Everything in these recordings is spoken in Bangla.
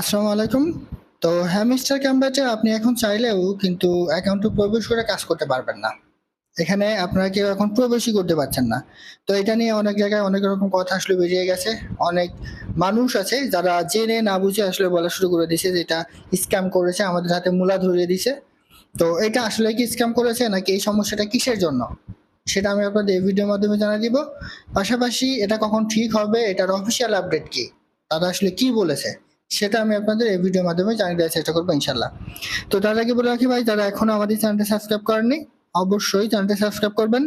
আসসালামু আলাইকুম। তো হ্যামস্টার ক্যাম্বাটে আপনি এখন চাইলেও কিন্তু অ্যাকাউন্টে প্রবেশ করে কাজ করতে পারবেন না। এখানে আপনারা কেউ এখন প্রবেশই করতে পারছেন না। তো এটা নিয়ে অনেক জায়গায় অনেক রকম কথা আসলে বেরিয়ে গেছে। অনেক মানুষ আছে যারা জেনে না বুঝে আসলে বলা শুরু করে দিয়েছে যে এটা স্ক্যাম করেছে, আমাদের হাতে মূলা ধরিয়ে দিছে তো এটা আসলে কি স্ক্যাম করেছে নাকি এই সমস্যাটা কিসের জন্য? সেটা আমি আপনাদের এই ভিডিওর মাধ্যমে জানা দিব। পাশাপাশি এটা কখন ঠিক হবে, এটার অফিসিয়াল আপডেট কি? তারা আসলে কি বলেছে? সেটা আমি আপনাদের এই ভিডিওর মাধ্যমে জানিয়ে দেওয়ার চেষ্টা করব ইনশাল্লাহ তো তার আগে বলে রাখি ভাই, যারা এখনও আমাদের চ্যানেলটা সাবস্ক্রাইব করেননি, অবশ্যই চ্যানেলটা সাবস্ক্রাইব করবেন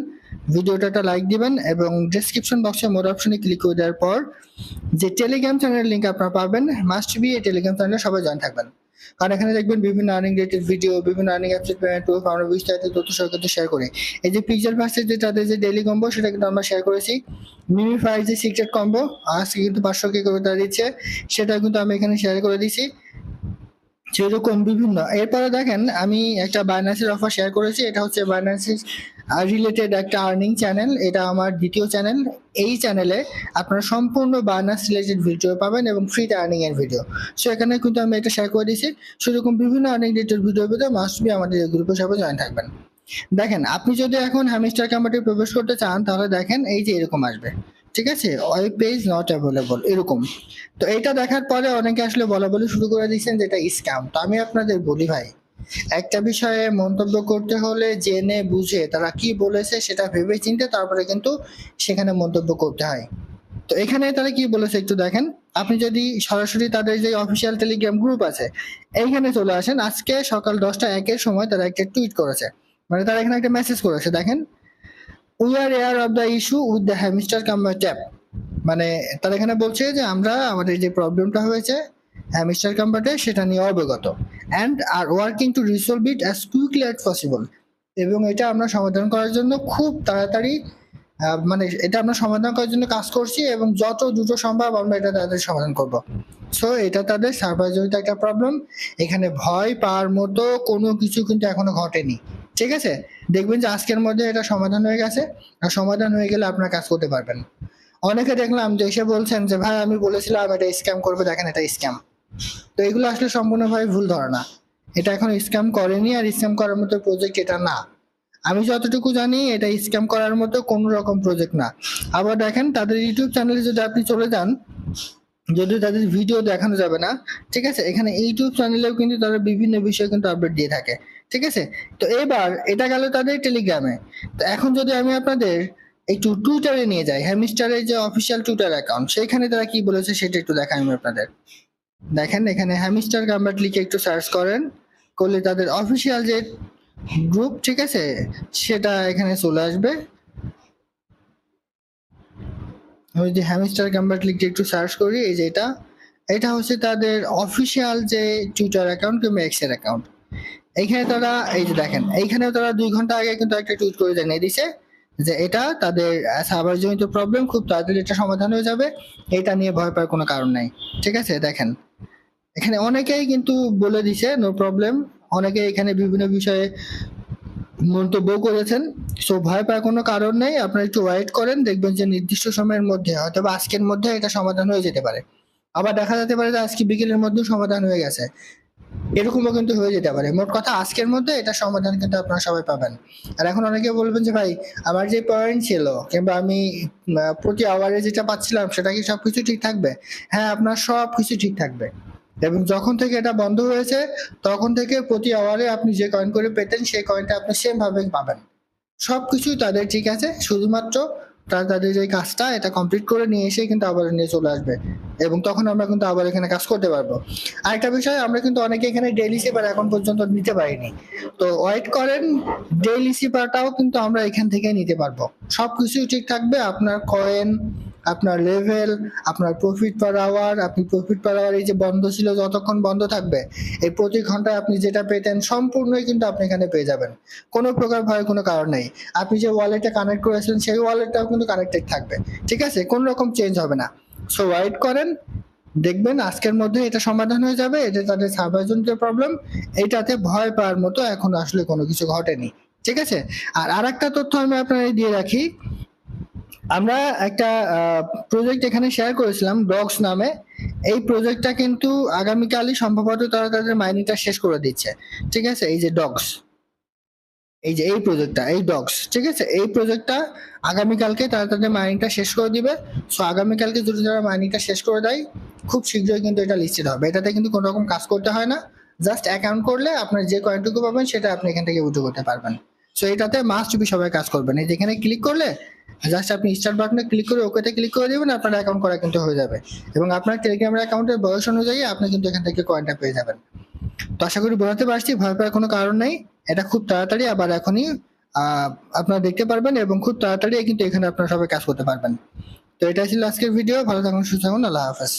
ভিডিওটা একটা লাইক দিবেন এবং ডিসক্রিপশন বক্সে মোর অপশনে ক্লিক করে দেওয়ার পর যে টেলিগ্রাম চ্যানেলের লিঙ্ক আপনারা পাবেন মাস্ট বি এই টেলিগ্রাম চ্যানেলে সবাই জয়েন থাকবেন। কারণ এখানে দেখবেন বিভিন্ন আর্নিং রিলেটেড ভিডিও বিভিন্ন আর্নিং অ্যাপসের পেমেন্ট প্রুফ আমরা বিস্তারিত তথ্য কিন্তু শেয়ার করি। এই যে পিকচার ভার্সের যে তাদের যে ডেলি কম্বো সেটা কিন্তু আমরা শেয়ার করেছি। মিমি ফাইভ যে সিক্রেট কম্বো আজকে কিন্তু পাঁচশো কে করে দিচ্ছে সেটা কিন্তু আমি এখানে শেয়ার করে দিয়েছি সেরকম বিভিন্ন। এরপরে দেখেন, আমি একটা বাইন্যান্সের অফার শেয়ার করেছি। এটা হচ্ছে বাইন্যান্সের রিলেটেড একটা আর্নিং চ্যানেল এটা আমার দ্বিতীয় চ্যানেল এই চ্যানেলে আপনারা সম্পূর্ণ বাইন্যান্স রিলেটেড ভিডিও পাবেন এবং ফ্রিতে আর্নিং এর ভিডিও সো এখানে কিন্তু আমি এটা শেয়ার করে দিয়েছি। সেরকম বিভিন্ন আর্নিং রিলেটেড ভিডিও পেতে মাস্ট বি আমাদের এই গ্রুপে সবাই জয়েন থাকবেন। দেখেন, আপনি যদি এখন হ্যামিস্টার কাম্পার্টে প্রবেশ করতে চান, তাহলে দেখেন এই যে এরকম আসবে। ঠিক আছে? ওয়েব পেজ নট অ্যাভেলেবল এরকম। তো এটা দেখার পরে অনেকে আসলে বলা বলি শুরু করে দিচ্ছেন যে এটা স্ক্যাম তো আমি আপনাদের বলি ভাই, একটা বিষয়ে মন্তব্য করতে হলে জেনে বুঝে তারা কি বলেছে সেটা ভেবে চিনতে তারপরে কিন্তু সেখানে মন্তব্য করতে হয়। তো এখানে তারা কি বলেছে একটু দেখেন। আপনি যদি সরাসরি তাদের যে অফিসিয়াল টেলিগ্রাম গ্রুপ আছে, এইখানে চলে আসেন। আজকে সকাল দশটা একের সময় তারা একটা টুইট করেছে। মানে তারা এখানে একটা মেসেজ করেছে, দেখেন। We are aware of the issue with the Hamster Kombat tap মানে তারা এখানে বলছে যে আমরা আমাদের যে প্রবলেমটা হয়েছে হ্যামিস্টার কাম্বার্টে সেটা নিয়ে অবগত। And are working to resolve it as quickly as possible এবং এটা আমরা সমাধান করার জন্য খুব তাড়াতাড়ি মানে এটা আমরা সমাধান করার জন্য কাজ করছি এবং যত দ্রুত সম্ভব আমরা এটা তাদের সমাধান করব। সো এটা তাদের সার্ভার একটা প্রবলেম এখানে ভয় পাওয়ার মতো কোনো কিছু কিন্তু এখনও ঘটেনি। ঠিক আছে? দেখবেন যে আজকের মধ্যে এটা সমাধান হয়ে গেছে। আর সমাধান হয়ে গেলে আপনার কাজ করতে পারবেন। অনেকে দেখলাম যে এসে বলছেন যে, ভাই, আমি বলেছিলাম এটা স্ক্যাম করবে, দেখেন এটা স্ক্যাম তো এগুলো আসলে সম্পূর্ণভাবে ভুল ধারণা। এটা এখন স্ক্যাম করেনি আর স্ক্যাম করার মতো প্রজেক্ট এটা না। আমি যতটুকু জানি, এটা স্ক্যাম করার মতো কোনো রকম প্রজেক্ট না। আবার দেখেন, তাদের ইউটিউব চ্যানেলে যদি আপনি চলে যান, যদি তাদের ভিডিও দেখানো যাবে না, ঠিক আছে? এখানে ইউটিউব চ্যানেলেও কিন্তু তারা বিভিন্ন বিষয়ে কিন্তু আপডেট দিয়ে থাকে। ঠিক আছে? তো এবার এটা গেল তাদের টেলিগ্রামে তো এখন যদি আমি আপনাদের একটু টুইটারে নিয়ে যাই হ্যামিস্টারের যে অফিসিয়াল টুইটার অ্যাকাউন্ট সেখানে তারা কি বলেছে সেটা একটু দেখাই আমি আপনাদের। দেখেন এখানে হ্যামিস্টার গাম্বার্ট লিখে একটু সার্চ করেন, করলে তাদের অফিসিয়াল যে গ্রুপ ঠিক আছে, সেটা এখানে চলে আসবে। আমি যদি হ্যামিস্টার গাম্বার্ট লিখে একটু সার্চ করি, এই যে এটা। এটা হচ্ছে তাদের অফিসিয়াল যে টুইটার অ্যাকাউন্ট কিংবা এক্সের অ্যাকাউন্ট এইখানে তারা, এই যে দেখেন, এইখানেও তারা দুই ঘণ্টা আগে কিন্তু একটা টুইট করে জানিয়ে দিছে যে এটা তাদের সার্ভার জনিত প্রবলেম খুব তাড়াতাড়ি এটা সমাধান হয়ে যাবে। এটা নিয়ে ভয় পাওয়ার কোনো কারণ নাই। ঠিক আছে, দেখেন। এখানে অনেকেই কিন্তু বলে দিছে নো প্রবলেম অনেকে এখানে বিভিন্ন বিষয়ে মন্তব্য করেছেন। সো ভয় পাওয়ার কোনো কারণ নেই। আপনারা একটু ওয়েট করেন, দেখবেন যে নির্দিষ্ট সময়ের মধ্যে হয়তো আজকের মধ্যে এটা সমাধান হয়ে যেতে পারে। আবার দেখা যেতে পারে যে আজকে বিকেলের মধ্যেও সমাধান হয়ে গেছে। এরকমও কিন্তু হয়ে যেতে পারে। মোট কথা আজকের মধ্যে এটা সমাধান কিন্তু আপনারা সবাই পাবেন। আর এখন অনেকে বলবেন যে, ভাই, আমার যে পয়েন্ট ছিল কিংবা আমি প্রতি আওয়ারে যেটা পাচ্ছিলাম, সেটা কি সবকিছু ঠিক থাকবে? হ্যাঁ আপনার সব কিছু ঠিক থাকবে। এবং যখন থেকে এটা বন্ধ হয়েছে, তখন থেকে প্রতি আওয়ারে আপনি যে কয়েন করে পেতেন, সেই কয়েনটা আপনি সেম ভাবে পাবেন। সবকিছুই তাদের ঠিক আছে, শুধুমাত্র তারা তাদের যে কাজটা, এটা কমপ্লিট করে নিয়ে এসে কিন্তু আবার নিয়ে চলে আসবে। এবং তখন আমরা কিন্তু আবার এখানে কাজ করতে পারব। আরেকটা বিষয়, আমরা কিন্তু অনেকে এখানে ডেইলি সিপার এখন পর্যন্ত নিতে পারিনি। তো ওয়েট করেন ডেইলি সিপারটাও কিন্তু আমরা এখান থেকে নিতে পারব। সব কিছুই ঠিক থাকবে, আপনার কয়েন আপনার লেভেল আপনার প্রফিট পার আওয়ার আপনি প্রফিট পার আওয়ার এই যে বন্ধ ছিল যতক্ষণ বন্ধ থাকবে, এই প্রতি ঘন্টায় আপনি যেটা পেতেন সম্পূর্ণই কিন্তু আপনি এখানে পেয়ে যাবেন। কোনো প্রকার ভয়ের কোনো কারণ নেই। আপনি যে ওয়ালেটে কানেক্ট করেছিলেন সেই ওয়ালেটটাও কিন্তু কানেক্টেড থাকবে। ঠিক আছে? কোনো রকম চেঞ্জ হবে না। সো ওয়েট করেন, দেখবেন আজকের মধ্যে এটা সমাধান হয়ে যাবে, এটা তাদের সার্ভারজনিত প্রবলেম এটাতে ভয় পাওয়ার মতো এখন আসলে কোনো কিছু ঘটেনি। ঠিক আছে? আর আরেকটা তথ্য আমি আপনাদের দিয়ে রাখি আমরা একটা প্রজেক্ট এখানে শেয়ার করেছিলাম ডগস নামে। এই প্রজেক্টটা কিন্তু আগামীকালই সম্ভবত তারা তাদের মাইনিংটা শেষ করে দিচ্ছে। ঠিক আছে? এই যে ডগস এই যে এই প্রজেক্টটা এই ডগস ঠিক আছে? এই প্রজেক্টটা আগামীকালকে তারা তাদের মাইনিংটা শেষ করে দিবে। সো আগামীকালকে যদি তারা মাইনিংটা শেষ করে দেয়, খুব শীঘ্রই কিন্তু এটা লিস্টেড হবে। এটাতে কিন্তু কোনো রকম কাজ করতে হয় না। জাস্ট অ্যাকাউন্ট করলে আপনার যে কয়েনটুকু পাবেন, সেটা আপনি এখান থেকে উঠে করতে পারবেন। সো এটাতে মাস্ট বি সবাই কাজ করবেন এই যেখানে ক্লিক করলে জাস্ট আপনি স্টার্ট বাটনে ক্লিক করে ওকেতে ক্লিক করে দেবেন, আপনার অ্যাকাউন্ট করা কিন্তু হয়ে যাবে। এবং আপনার টেলিগ্রামের অ্যাকাউন্টের বয়স অনুযায়ী আপনি কিন্তু এখান থেকে কয়েনটা পেয়ে যাবেন। তো আশা করি বোঝাতে পারছি, ভয় পাওয়ার কোনো কারণ নেই। এটা খুব তাড়াতাড়ি আবার এখনই আপনারা দেখতে পারবেন এবং খুব তাড়াতাড়ি কিন্তু এখানে আপনারা সবাই কাজ করতে পারবেন। তো এটা ছিল আজকের ভিডিও ভালো থাকুন, সুস্থ থাকুন, আল্লাহ হাফেজ।